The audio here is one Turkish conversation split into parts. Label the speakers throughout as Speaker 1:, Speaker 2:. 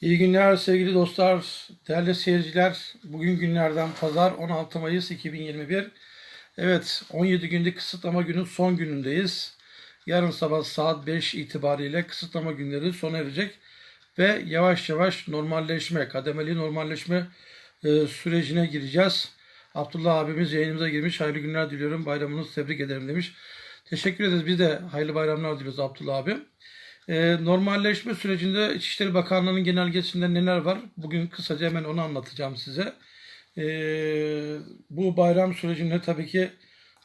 Speaker 1: İyi günler sevgili dostlar, değerli seyirciler. Bugün günlerden pazar 16 Mayıs 2021. Evet 17 günlük kısıtlama günün son günündeyiz. Yarın sabah saat 5 itibariyle kısıtlama günleri sona erecek. Ve yavaş yavaş normalleşme, kademeli normalleşme e, sürecine gireceğiz. Abdullah abimiz yayınımıza girmiş. Hayırlı günler diliyorum. Bayramınızı tebrik ederim demiş. Teşekkür ederiz. Biz de hayırlı bayramlar diliyoruz Abdullah abi. Ee, normalleşme sürecinde İçişleri Bakanlığı'nın genelgesinde neler var? Bugün kısaca hemen onu anlatacağım size. Ee, bu bayram sürecinde tabii ki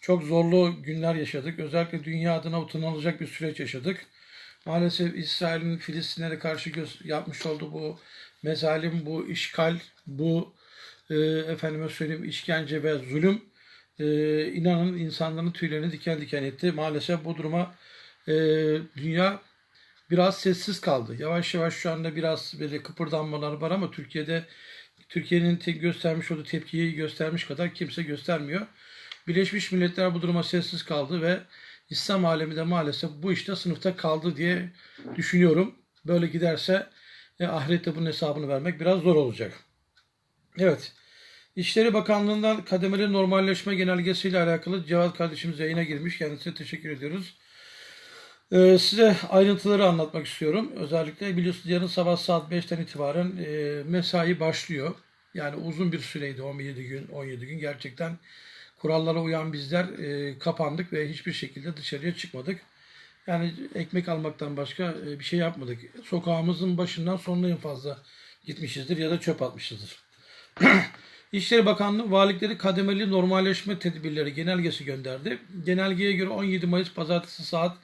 Speaker 1: çok zorlu günler yaşadık. Özellikle dünya adına utanılacak bir süreç yaşadık. Maalesef İsrail'in Filistinlere karşı göz, yapmış olduğu bu mezalim, bu işgal, bu e, efendime söyleyeyim işkence ve zulüm e, inanın insanların tüylerini diken diken etti. Maalesef bu duruma e, dünya biraz sessiz kaldı. Yavaş yavaş şu anda biraz böyle kıpırdanmalar var ama Türkiye'de Türkiye'nin te- göstermiş olduğu tepkiyi göstermiş kadar kimse göstermiyor. Birleşmiş Milletler bu duruma sessiz kaldı ve İslam alemi de maalesef bu işte sınıfta kaldı diye düşünüyorum. Böyle giderse e, ahirette bunun hesabını vermek biraz zor olacak. Evet. İçişleri Bakanlığı'ndan kademeli normalleşme genelgesiyle alakalı Cevat kardeşimiz yayına girmiş. Kendisine teşekkür ediyoruz. Ee, size ayrıntıları anlatmak istiyorum. Özellikle biliyorsunuz yarın sabah saat 5'ten itibaren e, mesai başlıyor. Yani uzun bir süreydi 17 gün, 17 gün. Gerçekten kurallara uyan bizler e, kapandık ve hiçbir şekilde dışarıya çıkmadık. Yani ekmek almaktan başka e, bir şey yapmadık. Sokağımızın başından sonuna en fazla gitmişizdir ya da çöp atmışızdır. İçişleri Bakanlığı valilikleri kademeli normalleşme tedbirleri genelgesi gönderdi. Genelgeye göre 17 Mayıs pazartesi saat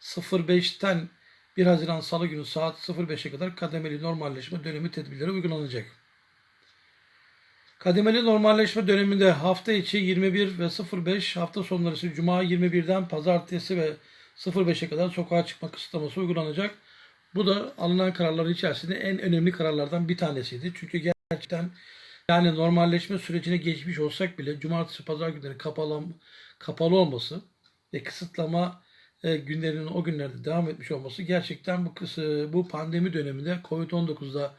Speaker 1: 05'ten 1 Haziran Salı günü saat 05'e kadar kademeli normalleşme dönemi tedbirleri uygulanacak. Kademeli normalleşme döneminde hafta içi 21 ve 05 hafta sonları ise Cuma 21'den Pazartesi ve 05'e kadar sokağa çıkma kısıtlaması uygulanacak. Bu da alınan kararların içerisinde en önemli kararlardan bir tanesiydi. Çünkü gerçekten yani normalleşme sürecine geçmiş olsak bile cumartesi pazar günleri kapalı, kapalı olması ve kısıtlama e, günlerinin o günlerde devam etmiş olması gerçekten bu kısa, bu pandemi döneminde Covid-19'da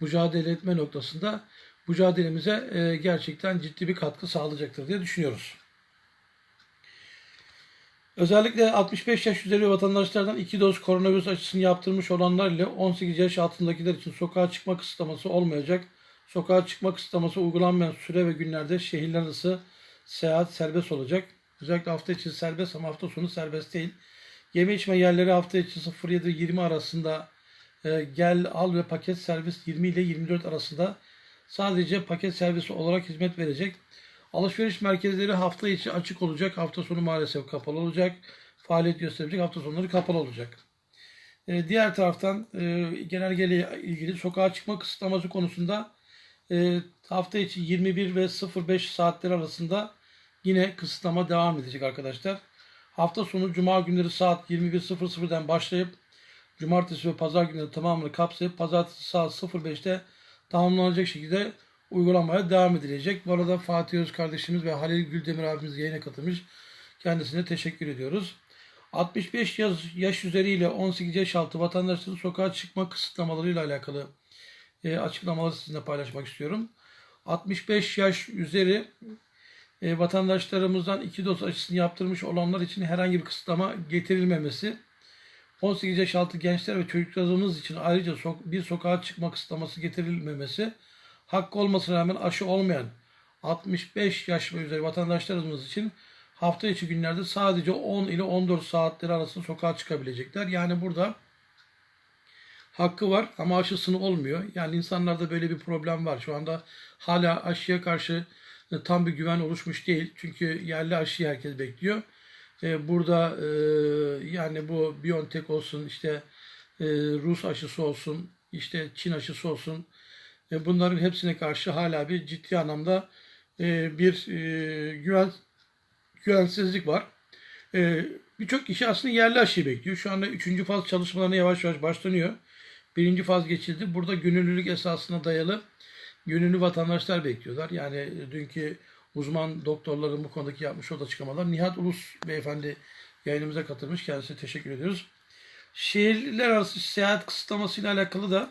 Speaker 1: mücadele etme noktasında mücadelemize e, gerçekten ciddi bir katkı sağlayacaktır diye düşünüyoruz. Özellikle 65 yaş üzeri vatandaşlardan 2 doz koronavirüs aşısını yaptırmış olanlar ile 18 yaş altındakiler için sokağa çıkma kısıtlaması olmayacak. Sokağa çıkma kısıtlaması uygulanmayan süre ve günlerde şehirler arası seyahat serbest olacak. Özellikle hafta içi serbest ama hafta sonu serbest değil. Yeme içme yerleri hafta içi 07-20 arasında e, gel al ve paket servis 20 ile 24 arasında sadece paket servisi olarak hizmet verecek. Alışveriş merkezleri hafta içi açık olacak. Hafta sonu maalesef kapalı olacak. Faaliyet gösterecek. Hafta sonları kapalı olacak. E, diğer taraftan e, genelgeyle ilgili sokağa çıkma kısıtlaması konusunda e, hafta içi 21 ve 05 saatler arasında yine kısıtlama devam edecek arkadaşlar. Hafta sonu cuma günleri saat 21.00'den başlayıp cumartesi ve pazar günleri tamamını kapsayıp pazartesi saat 05'te tamamlanacak şekilde uygulamaya devam edilecek. Bu arada Fatih Öz kardeşimiz ve Halil Güldemir abimiz yayına katılmış. Kendisine teşekkür ediyoruz. 65 yaş, yaş üzeriyle 18 yaş altı vatandaşların sokağa çıkma kısıtlamalarıyla alakalı e, açıklamaları sizinle paylaşmak istiyorum. 65 yaş üzeri e, vatandaşlarımızdan iki doz aşısını yaptırmış olanlar için herhangi bir kısıtlama getirilmemesi, 18 yaş altı gençler ve çocuklarımız için ayrıca so- bir sokağa çıkma kısıtlaması getirilmemesi, hakkı olmasına rağmen aşı olmayan 65 yaş ve üzeri vatandaşlarımız için hafta içi günlerde sadece 10 ile 14 saatleri arasında sokağa çıkabilecekler. Yani burada hakkı var ama aşısını olmuyor. Yani insanlarda böyle bir problem var. Şu anda hala aşıya karşı tam bir güven oluşmuş değil. Çünkü yerli aşıyı herkes bekliyor. E, Burada e, yani bu BioNTech olsun, işte e, Rus aşısı olsun, işte Çin aşısı olsun. e, Bunların hepsine karşı hala bir ciddi anlamda e, bir e, güven güvensizlik var. E, Birçok kişi aslında yerli aşıyı bekliyor. Şu anda üçüncü faz çalışmalarına yavaş yavaş başlanıyor. Birinci faz geçildi. Burada gönüllülük esasına dayalı gönüllü vatandaşlar bekliyorlar. Yani dünkü uzman doktorların bu konudaki yapmış olduğu açıklamalar. Nihat Ulus beyefendi yayınımıza katılmış. Kendisine teşekkür ediyoruz. Şehirler arası seyahat kısıtlamasıyla alakalı da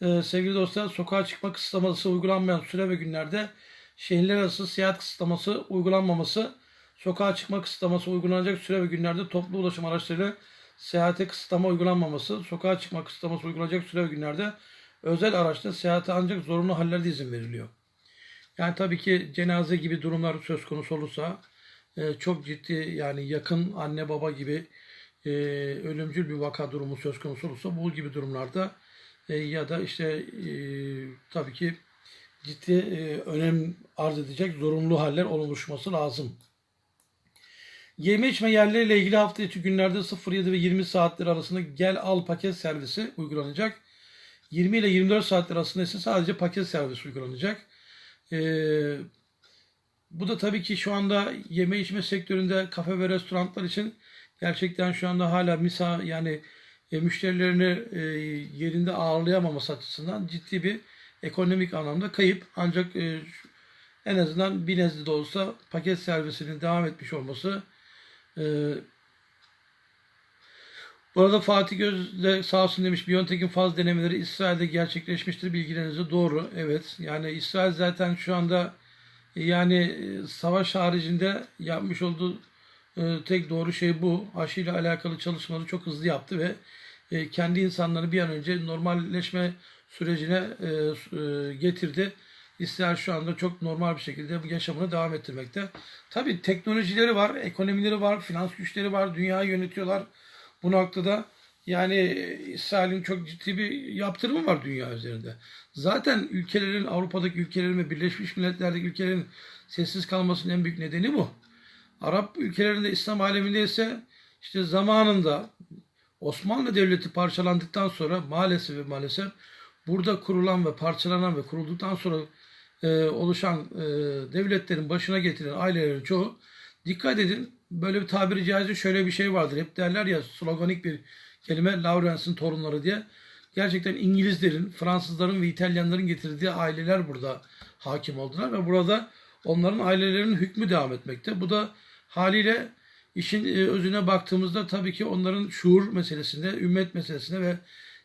Speaker 1: e, sevgili dostlar sokağa çıkma kısıtlaması uygulanmayan süre ve günlerde şehirler arası seyahat kısıtlaması uygulanmaması, sokağa çıkma kısıtlaması uygulanacak süre ve günlerde toplu ulaşım araçlarıyla seyahate kısıtlama uygulanmaması, sokağa çıkma kısıtlaması uygulanacak süre ve günlerde özel araçla seyahate ancak zorunlu hallerde izin veriliyor. Yani tabii ki cenaze gibi durumlar söz konusu olursa e, çok ciddi yani yakın anne baba gibi e, ölümcül bir vaka durumu söz konusu olursa bu gibi durumlarda e, ya da işte tabii ki ciddi önem arz edecek zorunlu haller oluşması lazım. Yeme içme yerleriyle ilgili hafta içi günlerde 07 ve 20 saatler arasında gel al paket servisi uygulanacak. 20 ile 24 saatler arasında ise sadece paket servisi uygulanacak. Ee, bu da tabii ki şu anda yeme içme sektöründe kafe ve restoranlar için gerçekten şu anda hala misa yani e, müşterilerini e, yerinde ağırlayamaması açısından ciddi bir ekonomik anlamda kayıp. Ancak e, en azından bir nezle de olsa paket servisinin devam etmiş olması e, bu arada Fatih Göz de sağ olsun demiş Biontech'in faz denemeleri İsrail'de gerçekleşmiştir. Bilgilerinize doğru. Evet. Yani İsrail zaten şu anda yani e, savaş haricinde yapmış olduğu e, tek doğru şey bu. Aşıyla alakalı çalışmaları çok hızlı yaptı ve e, kendi insanları bir an önce normalleşme sürecine e, e, getirdi. İsrail şu anda çok normal bir şekilde bu yaşamını devam ettirmekte. Tabii teknolojileri var, ekonomileri var, finans güçleri var, dünyayı yönetiyorlar. Bu noktada yani e, İsrail'in çok ciddi bir yaptırımı var dünya üzerinde. Zaten ülkelerin, Avrupa'daki ülkelerin ve Birleşmiş Milletler'deki ülkelerin sessiz kalmasının en büyük nedeni bu. Arap ülkelerinde İslam aleminde ise işte zamanında Osmanlı Devleti parçalandıktan sonra maalesef ve maalesef burada kurulan ve parçalanan ve kurulduktan sonra e, oluşan e, devletlerin başına getiren ailelerin çoğu dikkat edin böyle bir tabiri caizse şöyle bir şey vardır. Hep derler ya sloganik bir kelime Lawrence'in torunları diye. Gerçekten İngilizlerin, Fransızların ve İtalyanların getirdiği aileler burada hakim oldular ve burada onların ailelerinin hükmü devam etmekte. Bu da haliyle işin e, özüne baktığımızda tabii ki onların şuur meselesinde, ümmet meselesinde ve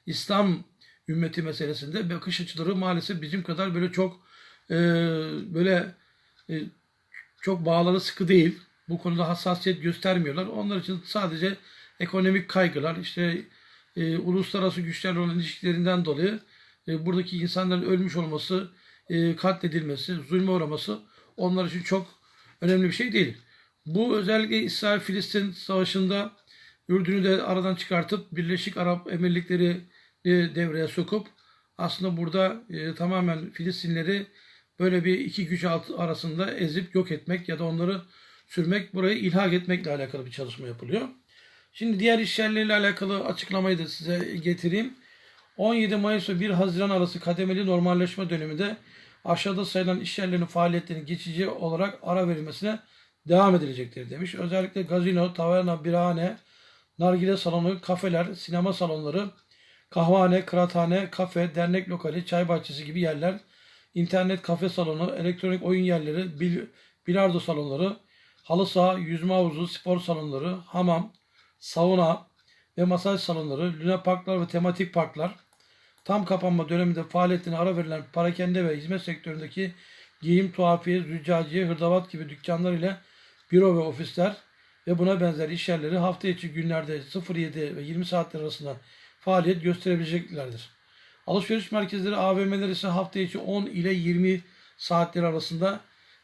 Speaker 1: İslam ümmeti meselesinde bakış açıları maalesef bizim kadar böyle çok e, böyle e, çok bağları sıkı değil. Bu konuda hassasiyet göstermiyorlar. Onlar için sadece ekonomik kaygılar, işte e, uluslararası güçlerle olan ilişkilerinden dolayı e, buradaki insanların ölmüş olması, e, katledilmesi, zulme uğraması onlar için çok önemli bir şey değil. Bu özellikle İsrail-Filistin savaşında Ürdün'ü de aradan çıkartıp Birleşik Arap Emirlikleri devreye sokup aslında burada e, tamamen Filistinleri böyle bir iki güç alt arasında ezip yok etmek ya da onları sürmek, burayı ilhak etmekle alakalı bir çalışma yapılıyor. Şimdi diğer iş yerleriyle alakalı açıklamayı da size getireyim. 17 Mayıs ve 1 Haziran arası kademeli normalleşme döneminde aşağıda sayılan iş yerlerinin faaliyetlerinin geçici olarak ara verilmesine devam edilecektir demiş. Özellikle gazino, taverna, birahane, nargile salonu, kafeler, sinema salonları, kahvehane, kıraathane, kafe, dernek lokali, çay bahçesi gibi yerler, internet kafe salonu, elektronik oyun yerleri, bil, bilardo salonları, halı saha, yüzme havuzu, spor salonları, hamam, sauna ve masaj salonları, luna parklar ve tematik parklar, tam kapanma döneminde faaliyetine ara verilen parakende ve hizmet sektöründeki giyim, tuhafiye, züccaciye, hırdavat gibi dükkanlar ile büro ve ofisler ve buna benzer iş yerleri hafta içi günlerde 07 ve 20 saatler arasında faaliyet gösterebileceklerdir. Alışveriş merkezleri, AVM'ler ise hafta içi 10 ile 20 saatler arasında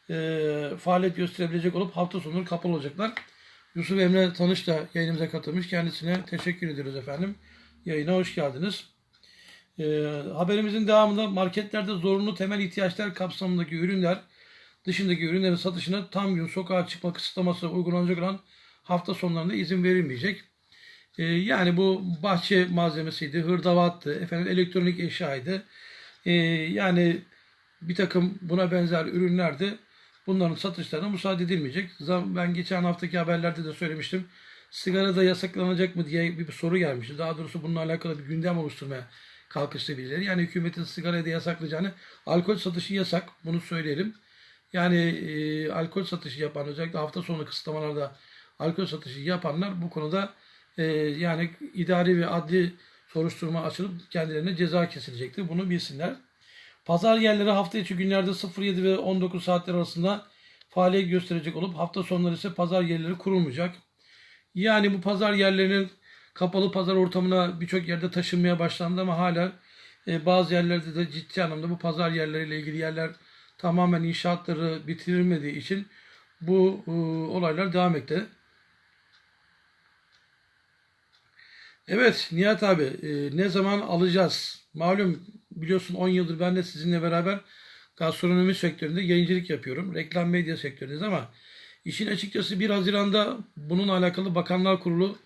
Speaker 1: e, faaliyet gösterebilecek olup hafta sonları kapalı olacaklar. Yusuf Emre Tanış da yayınımıza katılmış. Kendisine teşekkür ediyoruz efendim. Yayına hoş geldiniz. E, haberimizin devamında marketlerde zorunlu temel ihtiyaçlar kapsamındaki ürünler dışındaki ürünlerin satışına tam gün sokağa çıkma kısıtlaması uygulanacak olan hafta sonlarında izin verilmeyecek. E, yani bu bahçe malzemesiydi, hırdavattı, efendim elektronik eşyaydı. E, yani bir takım buna benzer ürünlerdi. Bunların satışlarına müsaade edilmeyecek. Ben geçen haftaki haberlerde de söylemiştim. Sigara da yasaklanacak mı diye bir soru gelmişti. Daha doğrusu bununla alakalı bir gündem oluşturmaya kalkıştı birileri. Yani hükümetin sigarayı da yasaklayacağını, alkol satışı yasak. Bunu söyleyelim. Yani e, alkol satışı yapan özellikle hafta sonu kısıtlamalarda alkol satışı yapanlar bu konuda e, yani idari ve adli soruşturma açılıp kendilerine ceza kesilecektir. Bunu bilsinler. Pazar yerleri hafta içi günlerde 07 ve 19 saatler arasında faaliyet gösterecek olup hafta sonları ise pazar yerleri kurulmayacak. Yani bu pazar yerlerinin kapalı pazar ortamına birçok yerde taşınmaya başlandı ama hala e, bazı yerlerde de ciddi anlamda bu pazar yerleriyle ilgili yerler tamamen inşaatları bitirilmediği için bu e, olaylar devam etmekte. Evet Nihat abi e, ne zaman alacağız? Malum biliyorsun 10 yıldır ben de sizinle beraber gastronomi sektöründe yayıncılık yapıyorum. Reklam medya sektöründeyiz ama işin açıkçası 1 Haziran'da bununla alakalı Bakanlar Kurulu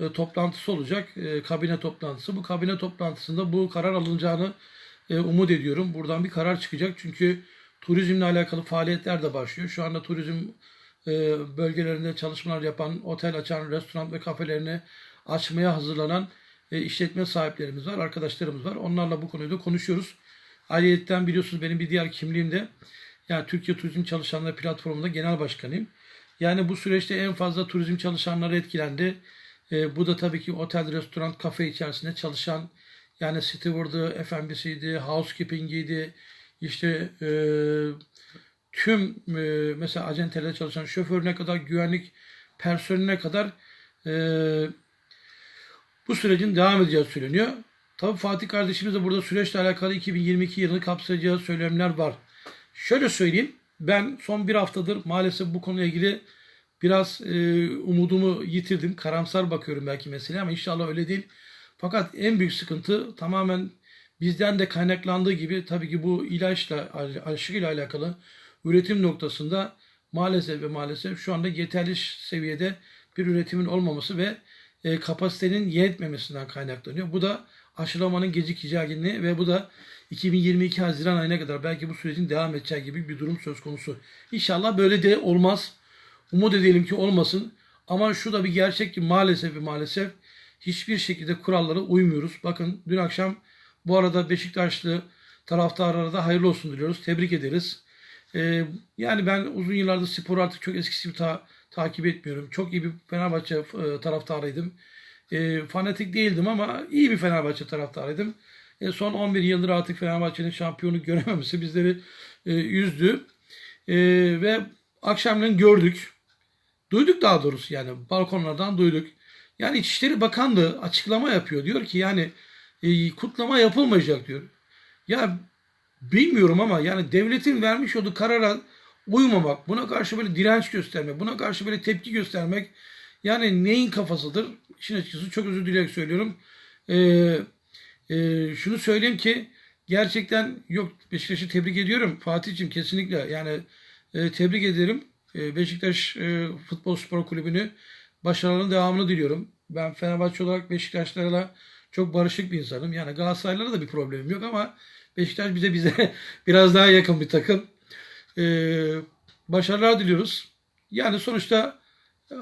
Speaker 1: e, toplantısı olacak. E, kabine toplantısı. Bu kabine toplantısında bu karar alınacağını e, umut ediyorum. Buradan bir karar çıkacak. Çünkü turizmle alakalı faaliyetler de başlıyor. Şu anda turizm e, bölgelerinde çalışmalar yapan, otel açan, restoran ve kafelerini açmaya hazırlanan e, işletme sahiplerimiz var, arkadaşlarımız var. Onlarla bu konuyu da konuşuyoruz. Ayrıyeten biliyorsunuz benim bir diğer kimliğim de yani Türkiye Turizm Çalışanları Platformu'nda genel başkanıyım. Yani bu süreçte en fazla turizm çalışanları etkilendi. E, bu da tabii ki otel, restoran, kafe içerisinde çalışan yani steward'ı, F&B'siydi, housekeeping'iydi, işte e, tüm e, mesela acentelerde çalışan şoförüne kadar, güvenlik personeline kadar e, bu sürecin devam edeceği söyleniyor. Tabii Fatih kardeşimiz de burada süreçle alakalı 2022 yılını kapsayacağı söylemler var. Şöyle söyleyeyim. Ben son bir haftadır maalesef bu konuyla ilgili biraz e, umudumu yitirdim. Karamsar bakıyorum belki mesele ama inşallah öyle değil. Fakat en büyük sıkıntı tamamen bizden de kaynaklandığı gibi tabii ki bu ilaçla aşıyla alakalı üretim noktasında maalesef ve maalesef şu anda yeterli seviyede bir üretimin olmaması ve e, kapasitenin yetmemesinden kaynaklanıyor. Bu da aşılamanın gecikeceğini ve bu da 2022 Haziran ayına kadar belki bu sürecin devam edeceği gibi bir durum söz konusu. İnşallah böyle de olmaz. Umut edelim ki olmasın. Ama şu da bir gerçek ki maalesef ve maalesef hiçbir şekilde kurallara uymuyoruz. Bakın dün akşam bu arada Beşiktaşlı taraftarlara da hayırlı olsun diliyoruz. Tebrik ederiz. Ee, yani ben uzun yıllardır spor artık çok eskisi gibi ta- takip etmiyorum. Çok iyi bir Fenerbahçe e, taraftarıydım. E, fanatik değildim ama iyi bir Fenerbahçe taraftarıydım. E, son 11 yıldır artık Fenerbahçe'nin şampiyonu görememesi bizleri e, üzdü. E, ve akşamleyin gördük. Duyduk daha doğrusu yani balkonlardan duyduk. Yani İçişleri Bakanlığı açıklama yapıyor. Diyor ki yani e, kutlama yapılmayacak diyor. Ya bilmiyorum ama yani devletin vermiş olduğu karara uymamak, buna karşı böyle direnç göstermek, buna karşı böyle tepki göstermek yani neyin kafasıdır? İşin açıkçası çok özür dileyerek söylüyorum. Ee, e, şunu söyleyeyim ki gerçekten yok Beşiktaş'ı tebrik ediyorum. Fatih'cim kesinlikle yani e, tebrik ederim. E, Beşiktaş e, Futbol Spor Kulübü'nü başarılarının devamını diliyorum. Ben Fenerbahçe olarak Beşiktaşlarla çok barışık bir insanım. Yani Galatasaray'la da bir problemim yok ama Beşiktaş bize bize biraz daha yakın bir takım. Ee, başarılar diliyoruz. Yani sonuçta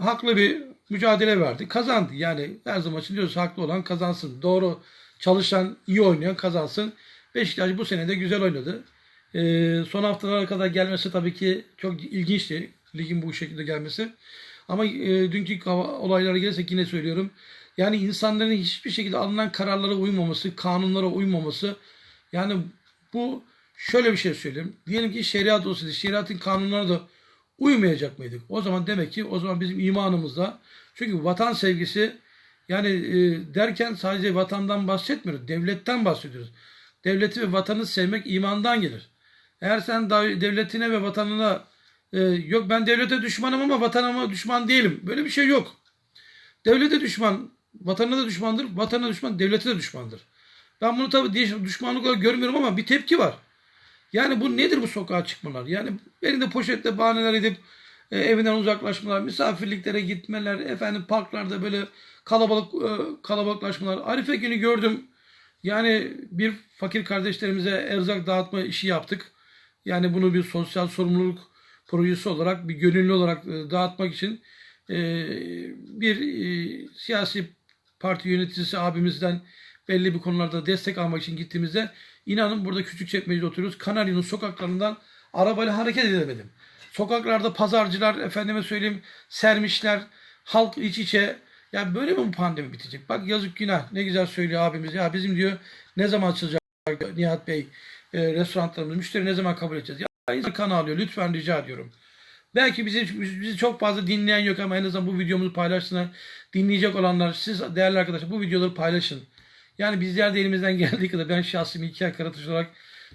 Speaker 1: haklı bir mücadele verdi. Kazandı. Yani her zaman için diyoruz haklı olan kazansın. Doğru çalışan, iyi oynayan kazansın. Beşiktaş bu sene de güzel oynadı. Ee, son haftalara kadar gelmesi tabii ki çok ilginçti. Ligin bu şekilde gelmesi. Ama e, dünkü olaylara gelirsek yine söylüyorum. Yani insanların hiçbir şekilde alınan kararlara uymaması, kanunlara uymaması. Yani bu şöyle bir şey söyleyeyim. Diyelim ki şeriat olsaydı, şeriatın kanunlarına da uymayacak mıydık? O zaman demek ki o zaman bizim imanımızda çünkü vatan sevgisi yani e, derken sadece vatandan bahsetmiyoruz. Devletten bahsediyoruz. Devleti ve vatanı sevmek imandan gelir. Eğer sen devletine ve vatanına e, yok ben devlete düşmanım ama vatanıma düşman değilim. Böyle bir şey yok. Devlete düşman, vatanına da düşmandır. Vatana düşman, devlete de düşmandır. Ben bunu tabii düşmanlık olarak görmüyorum ama bir tepki var. Yani bu nedir bu sokağa çıkmalar? Yani elinde poşetle bahaneler edip e, evinden uzaklaşmalar, misafirliklere gitmeler, efendim parklarda böyle kalabalık e, kalabalıklaşmalar. Arife günü gördüm. Yani bir fakir kardeşlerimize erzak dağıtma işi yaptık. Yani bunu bir sosyal sorumluluk projesi olarak, bir gönüllü olarak e, dağıtmak için e, bir e, siyasi parti yöneticisi abimizden belli bir konularda destek almak için gittiğimizde inanın burada küçük çekmecede oturuyoruz. Kanarya'nın sokaklarından arabayla hareket edemedim. Sokaklarda pazarcılar efendime söyleyeyim sermişler. Halk iç içe Ya böyle mi bu pandemi bitecek? Bak yazık günah. Ne güzel söylüyor abimiz. Ya bizim diyor ne zaman açılacak Nihat Bey e, restoranlarımız, müşteri ne zaman kabul edeceğiz? Ya insan kan ağlıyor. Lütfen rica ediyorum. Belki bizi, bizi çok fazla dinleyen yok ama en azından bu videomuzu paylaşsınlar. Dinleyecek olanlar siz değerli arkadaşlar bu videoları paylaşın. Yani bizler de elimizden geldiği kadar ben şahsım İlker Karataş olarak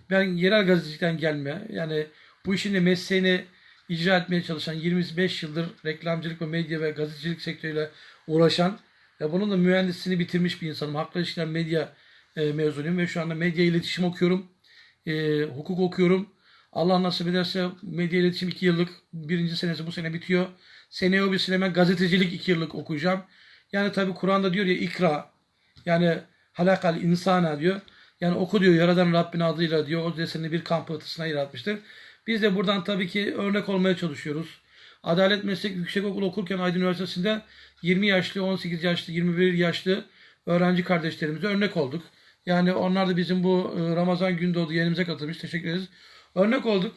Speaker 1: ben yerel gazetecilikten gelme yani bu işin de mesleğini icra etmeye çalışan 25 yıldır reklamcılık ve medya ve gazetecilik sektörüyle uğraşan ve bunun da mühendisliğini bitirmiş bir insanım. Halkla ilişkiler medya e, mezunuyum ve şu anda medya iletişim okuyorum. E, hukuk okuyorum. Allah nasip ederse medya iletişim 2 yıllık. Birinci senesi bu sene bitiyor. Seneye o bir ben gazetecilik 2 yıllık okuyacağım. Yani tabi Kur'an'da diyor ya ikra. Yani halakal insana diyor. Yani oku diyor Yaradan Rabbin adıyla diyor. O deseni bir kamp pıhtısına yaratmıştır. Biz de buradan tabii ki örnek olmaya çalışıyoruz. Adalet Meslek Yüksekokulu okurken Aydın Üniversitesi'nde 20 yaşlı, 18 yaşlı, 21 yaşlı öğrenci kardeşlerimize örnek olduk. Yani onlar da bizim bu e, Ramazan Gündoğdu yayınımıza katılmış. Teşekkür ederiz. Örnek olduk.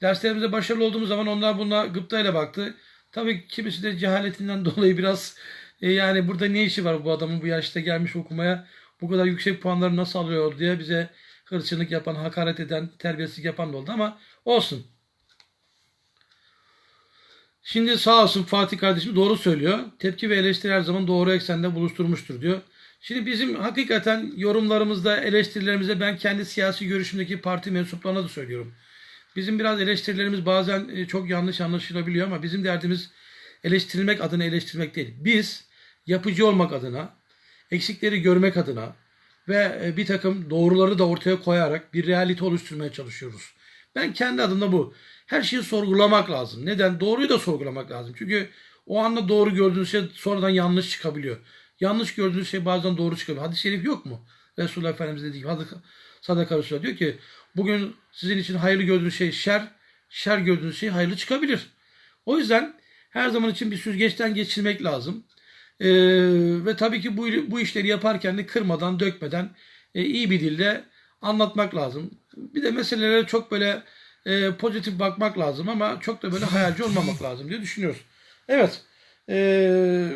Speaker 1: Derslerimizde başarılı olduğumuz zaman onlar buna gıptayla baktı. Tabii kimisi de cehaletinden dolayı biraz e, yani burada ne işi var bu adamın bu yaşta gelmiş okumaya bu kadar yüksek puanları nasıl alıyor diye bize hırçınlık yapan, hakaret eden, terbiyesizlik yapan da oldu ama olsun. Şimdi sağ olsun Fatih kardeşim doğru söylüyor. Tepki ve eleştiri her zaman doğru eksende buluşturmuştur diyor. Şimdi bizim hakikaten yorumlarımızda, eleştirilerimizde ben kendi siyasi görüşümdeki parti mensuplarına da söylüyorum. Bizim biraz eleştirilerimiz bazen e, çok yanlış anlaşılabiliyor ama bizim derdimiz eleştirilmek adına eleştirmek değil. Biz yapıcı olmak adına, eksikleri görmek adına ve e, bir takım doğruları da ortaya koyarak bir realite oluşturmaya çalışıyoruz. Ben kendi adımda bu. Her şeyi sorgulamak lazım. Neden? Doğruyu da sorgulamak lazım. Çünkü o anda doğru gördüğünüz şey sonradan yanlış çıkabiliyor. Yanlış gördüğünüz şey bazen doğru çıkabiliyor. Hadis-i şerif yok mu? Resulullah Efendimiz dediği gibi sadaka Resulullah diyor ki bugün sizin için hayırlı gördüğünüz şey şer, şer gördüğünüz şey hayırlı çıkabilir. O yüzden her zaman için bir süzgeçten geçirmek lazım. Ee, ve tabii ki bu, bu işleri yaparken de kırmadan, dökmeden e, iyi bir dille anlatmak lazım. Bir de meselelere çok böyle e, pozitif bakmak lazım ama çok da böyle hayalci olmamak lazım diye düşünüyoruz. Evet. E,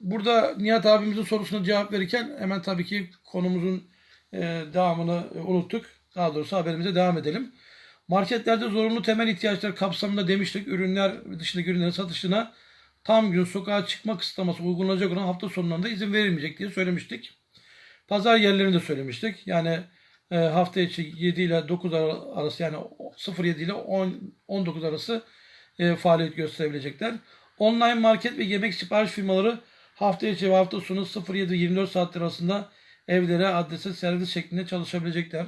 Speaker 1: burada Nihat abimizin sorusuna cevap verirken hemen tabii ki konumuzun e, devamını e, unuttuk. Daha doğrusu haberimize devam edelim. Marketlerde zorunlu temel ihtiyaçlar kapsamında demiştik. Ürünler dışındaki ürünlerin satışına tam gün sokağa çıkma kısıtlaması uygulanacak olan hafta sonlarında izin verilmeyecek diye söylemiştik. Pazar yerlerinde söylemiştik. Yani e, hafta içi 7 ile 9 arası yani 07 ile 10, 19 arası e, faaliyet gösterebilecekler. Online market ve yemek sipariş firmaları hafta içi ve hafta sonu 07-24 saatler arasında evlere, adrese servis şeklinde çalışabilecekler.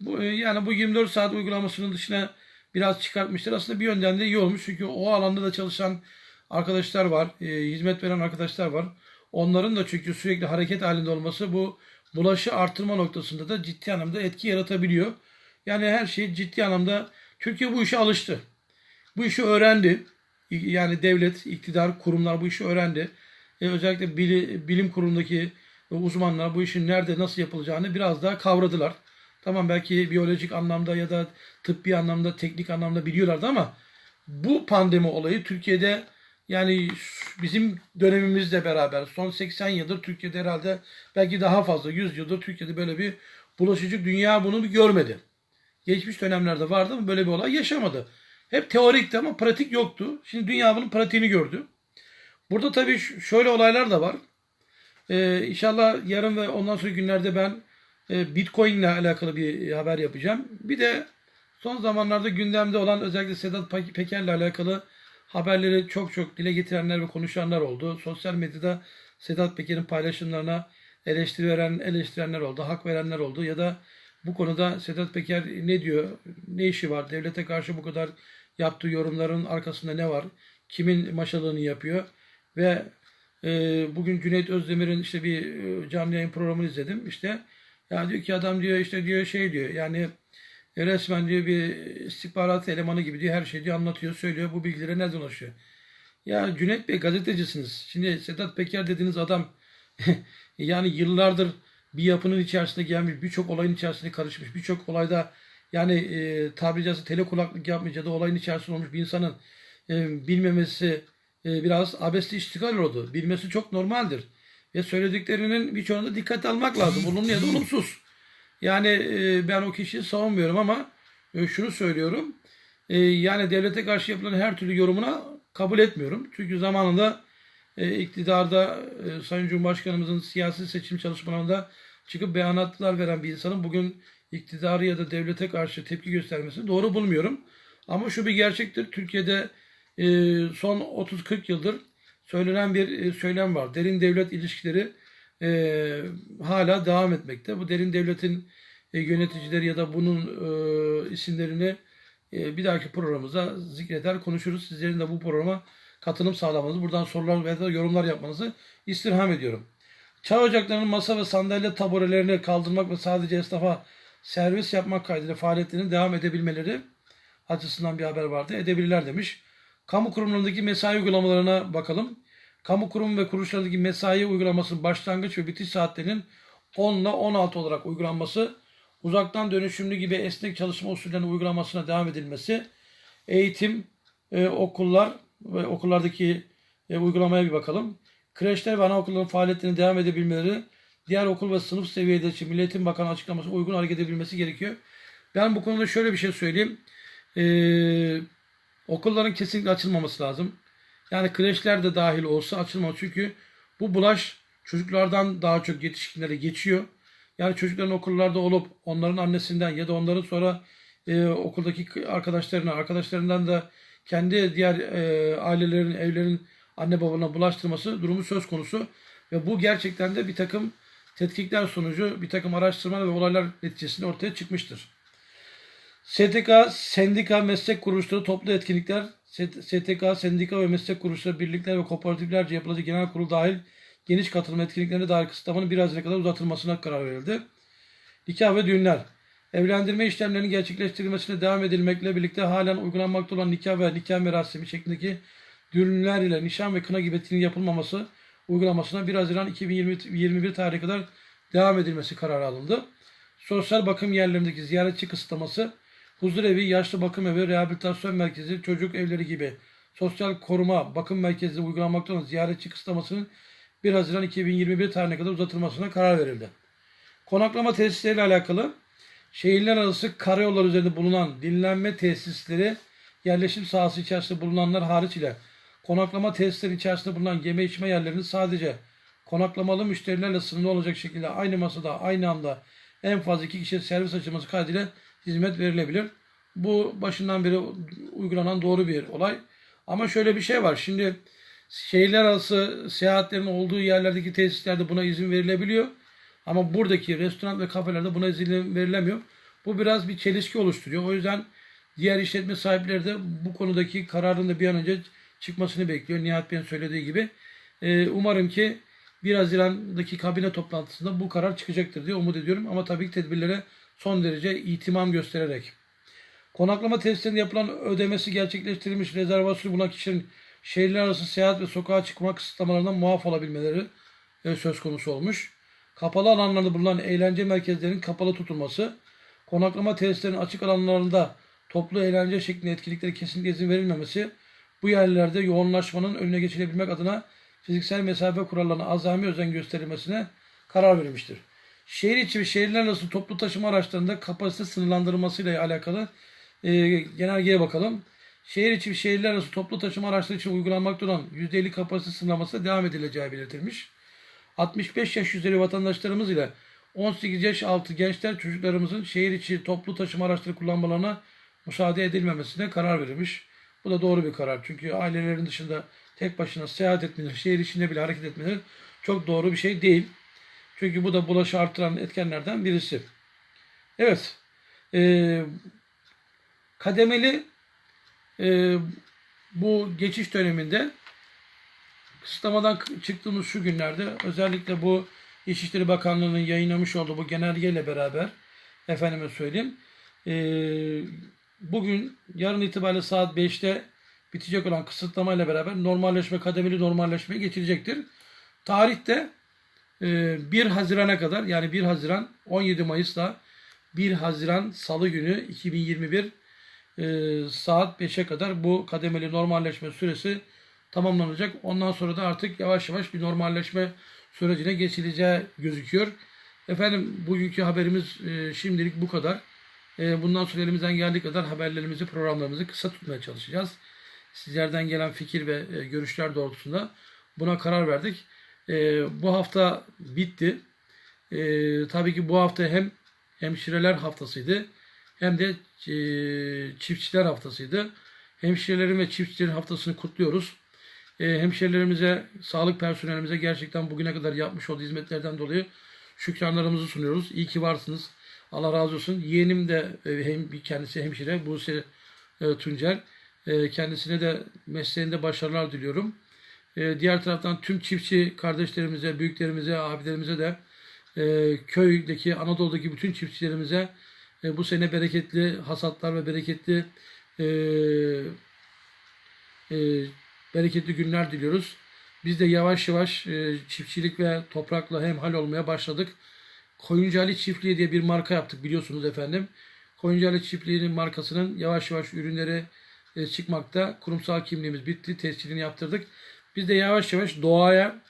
Speaker 1: Bu, e, yani bu 24 saat uygulamasının dışına biraz çıkartmışlar. Aslında bir yönden de iyi olmuş. Çünkü o alanda da çalışan arkadaşlar var. E, hizmet veren arkadaşlar var. Onların da çünkü sürekli hareket halinde olması bu bulaşı artırma noktasında da ciddi anlamda etki yaratabiliyor. Yani her şey ciddi anlamda Türkiye bu işe alıştı. Bu işi öğrendi. Yani devlet, iktidar, kurumlar bu işi öğrendi. E, özellikle bilim, bilim kurulundaki uzmanlar bu işin nerede nasıl yapılacağını biraz daha kavradılar. Tamam belki biyolojik anlamda ya da tıbbi anlamda, teknik anlamda biliyorlardı ama bu pandemi olayı Türkiye'de yani bizim dönemimizle beraber son 80 yıldır Türkiye'de herhalde belki daha fazla 100 yıldır Türkiye'de böyle bir bulaşıcı dünya bunu görmedi. Geçmiş dönemlerde vardı ama böyle bir olay yaşamadı. Hep teorikti ama pratik yoktu. Şimdi dünya bunun pratiğini gördü. Burada tabii şöyle olaylar da var. Ee, inşallah yarın ve ondan sonra günlerde ben e, Bitcoin ile alakalı bir haber yapacağım. Bir de son zamanlarda gündemde olan özellikle Sedat Peker ile alakalı haberleri çok çok dile getirenler ve konuşanlar oldu. Sosyal medyada Sedat Peker'in paylaşımlarına eleştiri veren, eleştirenler oldu, hak verenler oldu ya da bu konuda Sedat Peker ne diyor, ne işi var, devlete karşı bu kadar yaptığı yorumların arkasında ne var, kimin maşalığını yapıyor ve e, bugün Cüneyt Özdemir'in işte bir e, canlı yayın programını izledim. İşte ya diyor ki adam diyor işte diyor şey diyor yani e, resmen diyor bir istihbarat elemanı gibi diyor her şeyi diyor anlatıyor, söylüyor. Bu bilgilere nereden ulaşıyor? Ya Cüneyt Bey gazetecisiniz. Şimdi Sedat Peker dediğiniz adam yani yıllardır bir yapının içerisinde gelmiş, birçok olayın içerisinde karışmış, birçok olayda yani e, tabiri caizse telekulaklık yapmış ya da olayın içerisinde olmuş bir insanın e, bilmemesi e, biraz abesli iştigal oldu. Bilmesi çok normaldir. Ve söylediklerinin birçoğunda dikkat almak lazım. Olumlu ya da olumsuz. Yani e, ben o kişiyi savunmuyorum ama e, şunu söylüyorum. E, yani devlete karşı yapılan her türlü yorumuna kabul etmiyorum. Çünkü zamanında iktidarda Sayın Cumhurbaşkanımızın siyasi seçim çalışmalarında çıkıp beyanatlar veren bir insanın bugün iktidarı ya da devlete karşı tepki göstermesini doğru bulmuyorum. Ama şu bir gerçektir. Türkiye'de son 30-40 yıldır söylenen bir söylem var. Derin devlet ilişkileri e, hala devam etmekte. Bu derin devletin e, yöneticileri ya da bunun e, isimlerini e, bir dahaki programımızda zikreder konuşuruz. Sizlerin de bu programa katılım sağlamanızı, buradan sorular ve yorumlar yapmanızı istirham ediyorum. Çay ocaklarının masa ve sandalye taburelerini kaldırmak ve sadece esnafa servis yapmak kaydıyla faaliyetlerinin devam edebilmeleri açısından bir haber vardı. Edebilirler demiş. Kamu kurumlarındaki mesai uygulamalarına bakalım. Kamu kurum ve kuruluşlarındaki mesai uygulamasının başlangıç ve bitiş saatlerinin 10 ile 16 olarak uygulanması, uzaktan dönüşümlü gibi esnek çalışma usullerinin uygulamasına devam edilmesi, eğitim, e, okullar ve okullardaki e, uygulamaya bir bakalım. Kreşler ve anaokulların faaliyetlerine devam edebilmeleri, diğer okul ve sınıf seviyede için Milli Eğitim Bakanı açıklaması uygun hareket edebilmesi gerekiyor. Ben bu konuda şöyle bir şey söyleyeyim. Ee, okulların kesinlikle açılmaması lazım. Yani kreşler de dahil olsa açılmalı. Çünkü bu bulaş çocuklardan daha çok yetişkinlere geçiyor. Yani çocukların okullarda olup onların annesinden ya da onların sonra e, okuldaki arkadaşlarına, arkadaşlarından da kendi diğer e, ailelerin, evlerin anne babalarına bulaştırması durumu söz konusu. Ve bu gerçekten de bir takım tetkikler sonucu, bir takım araştırmalar ve olaylar neticesinde ortaya çıkmıştır. STK, sendika, meslek kuruluşları toplu etkinlikler, STK, sendika ve meslek kuruluşları, birlikler ve kooperatiflerce yapılacak genel kurul dahil geniş katılım etkinliklerine dair kısıtlamanın bir Haziran'a kadar uzatılmasına karar verildi. Nikah ve düğünler. Evlendirme işlemlerinin gerçekleştirilmesine devam edilmekle birlikte halen uygulanmakta olan nikah ve nikah merasimi şeklindeki düğünler ile nişan ve kına gibi etkinliğin yapılmaması uygulamasına 1 Haziran 2021 tarihe kadar devam edilmesi kararı alındı. Sosyal bakım yerlerindeki ziyaretçi kısıtlaması, huzur evi, yaşlı bakım evi, rehabilitasyon merkezi, çocuk evleri gibi sosyal koruma bakım merkezi uygulanmakta olan ziyaretçi kısıtlamasının 1 Haziran 2021 tarihine kadar uzatılmasına karar verildi. Konaklama tesisleriyle alakalı şehirler arası karayolları üzerinde bulunan dinlenme tesisleri yerleşim sahası içerisinde bulunanlar hariç ile konaklama tesisleri içerisinde bulunan yeme içme yerlerinin sadece konaklamalı müşterilerle sınırlı olacak şekilde aynı masada aynı anda en fazla iki kişiye servis açılması kaydıyla hizmet verilebilir. Bu başından beri uygulanan doğru bir olay. Ama şöyle bir şey var. Şimdi şehirler arası seyahatlerin olduğu yerlerdeki tesislerde buna izin verilebiliyor. Ama buradaki restoran ve kafelerde buna izin verilemiyor. Bu biraz bir çelişki oluşturuyor. O yüzden diğer işletme sahipleri de bu konudaki kararın da bir an önce çıkmasını bekliyor. Nihat Bey'in söylediği gibi. Ee, umarım ki 1 Haziran'daki kabine toplantısında bu karar çıkacaktır diye umut ediyorum. Ama tabii ki tedbirlere son derece itimam göstererek. Konaklama tesislerinde yapılan ödemesi gerçekleştirilmiş rezervasyonu bulunan kişilerin şehirler arası seyahat ve sokağa çıkma kısıtlamalarından muaf olabilmeleri e, söz konusu olmuş. Kapalı alanlarda bulunan eğlence merkezlerinin kapalı tutulması, konaklama tesislerinin açık alanlarında toplu eğlence şeklinde etkinliklere kesinlikle izin verilmemesi, bu yerlerde yoğunlaşmanın önüne geçilebilmek adına fiziksel mesafe kurallarına azami özen gösterilmesine karar verilmiştir. Şehir içi ve şehirler arası toplu taşıma araçlarında kapasite sınırlandırılmasıyla alakalı e, genelgeye bakalım. Şehir içi ve şehirler arası toplu taşıma araçları için uygulanmakta olan %50 kapasite sınırlaması devam edileceği belirtilmiş. 65 yaş üzeri vatandaşlarımız ile 18 yaş altı gençler çocuklarımızın şehir içi toplu taşıma araçları kullanmalarına müsaade edilmemesine karar verilmiş. Bu da doğru bir karar. Çünkü ailelerin dışında tek başına seyahat etmeleri, şehir içinde bile hareket etmeleri çok doğru bir şey değil. Çünkü bu da bulaşı artıran etkenlerden birisi. Evet. E, kademeli e, bu geçiş döneminde kısıtlamadan çıktığımız şu günlerde özellikle bu İçişleri Bakanlığı'nın yayınlamış olduğu bu genelgeyle beraber efendime söyleyeyim e, bugün yarın itibariyle saat 5'te bitecek olan kısıtlamayla beraber normalleşme, kademeli normalleşmeye geçilecektir. Tarihte 1 Haziran'a kadar yani 1 Haziran 17 Mayıs'ta 1 Haziran Salı günü 2021 saat 5'e kadar bu kademeli normalleşme süresi tamamlanacak. Ondan sonra da artık yavaş yavaş bir normalleşme sürecine geçileceği gözüküyor. Efendim bugünkü haberimiz e, şimdilik bu kadar. E, bundan sonra elimizden geldiği kadar haberlerimizi, programlarımızı kısa tutmaya çalışacağız. Sizlerden gelen fikir ve e, görüşler doğrultusunda buna karar verdik. E, bu hafta bitti. E, tabii ki bu hafta hem hemşireler haftasıydı hem de e, çiftçiler haftasıydı. Hemşirelerin ve çiftçilerin haftasını kutluyoruz. E, hemşerilerimize, sağlık personelimize gerçekten bugüne kadar yapmış olduğu hizmetlerden dolayı şükranlarımızı sunuyoruz. İyi ki varsınız. Allah razı olsun. Yeğenim de e, hem kendisi hemşire Buse e, Tuncer. E, kendisine de mesleğinde başarılar diliyorum. E, diğer taraftan tüm çiftçi kardeşlerimize, büyüklerimize, abilerimize de e, köydeki, Anadolu'daki bütün çiftçilerimize e, bu sene bereketli hasatlar ve bereketli e, e, bereketli günler diliyoruz. Biz de yavaş yavaş e, çiftçilik ve toprakla hemhal olmaya başladık. Koyuncu Ali Çiftliği diye bir marka yaptık biliyorsunuz efendim. Koyuncu Ali Çiftliği'nin markasının yavaş yavaş ürünleri e, çıkmakta. Kurumsal kimliğimiz bitti. Tescilini yaptırdık. Biz de yavaş yavaş doğaya,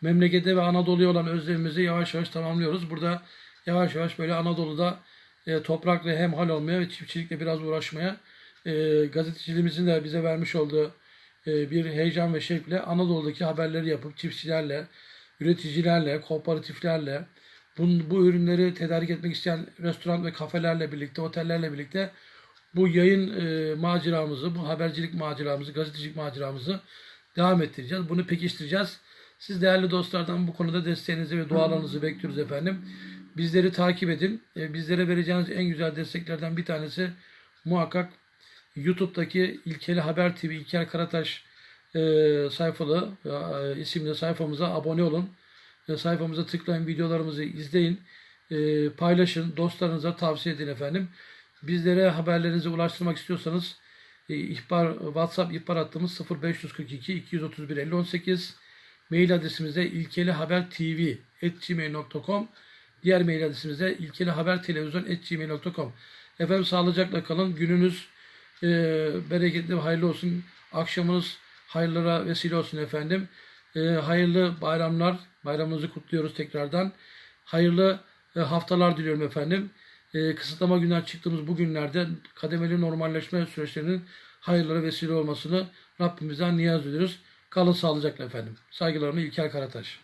Speaker 1: memlekete ve Anadolu'ya olan özlemimizi yavaş yavaş tamamlıyoruz. Burada yavaş yavaş böyle Anadolu'da e, toprakla hemhal olmaya ve çiftçilikle biraz uğraşmaya e, gazeteciliğimizin de bize vermiş olduğu e, bir heyecan ve şevkle Anadolu'daki haberleri yapıp çiftçilerle, üreticilerle, kooperatiflerle, bu, bu ürünleri tedarik etmek isteyen restoran ve kafelerle birlikte, otellerle birlikte bu yayın e, maceramızı, bu habercilik maceramızı, gazetecilik maceramızı devam ettireceğiz. Bunu pekiştireceğiz. Siz değerli dostlardan bu konuda desteğinizi ve dualarınızı bekliyoruz efendim. Bizleri takip edin. E, bizlere vereceğiniz en güzel desteklerden bir tanesi muhakkak YouTube'daki İlkeli Haber TV, İlker Karataş e, sayfalı e, isimli sayfamıza abone olun. E, sayfamıza tıklayın, videolarımızı izleyin, e, paylaşın, dostlarınıza tavsiye edin efendim. Bizlere haberlerinizi ulaştırmak istiyorsanız ihbar WhatsApp ihbar hattımız 0542 231 50 18 mail adresimizde ilkelihabertv@gmail.com diğer mail adresimizde ilkelihabertelevizyon@gmail.com Efendim sağlıcakla kalın. Gününüz e, bereketli ve hayırlı olsun. Akşamınız hayırlara vesile olsun efendim. E, hayırlı bayramlar. Bayramınızı kutluyoruz tekrardan. Hayırlı e, haftalar diliyorum efendim. E, kısıtlama günler çıktığımız bu günlerde kademeli normalleşme süreçlerinin hayırlara vesile olmasını Rabbimizden niyaz ediyoruz. Kalın sağlıcakla efendim. Saygılarımı İlker Karataş.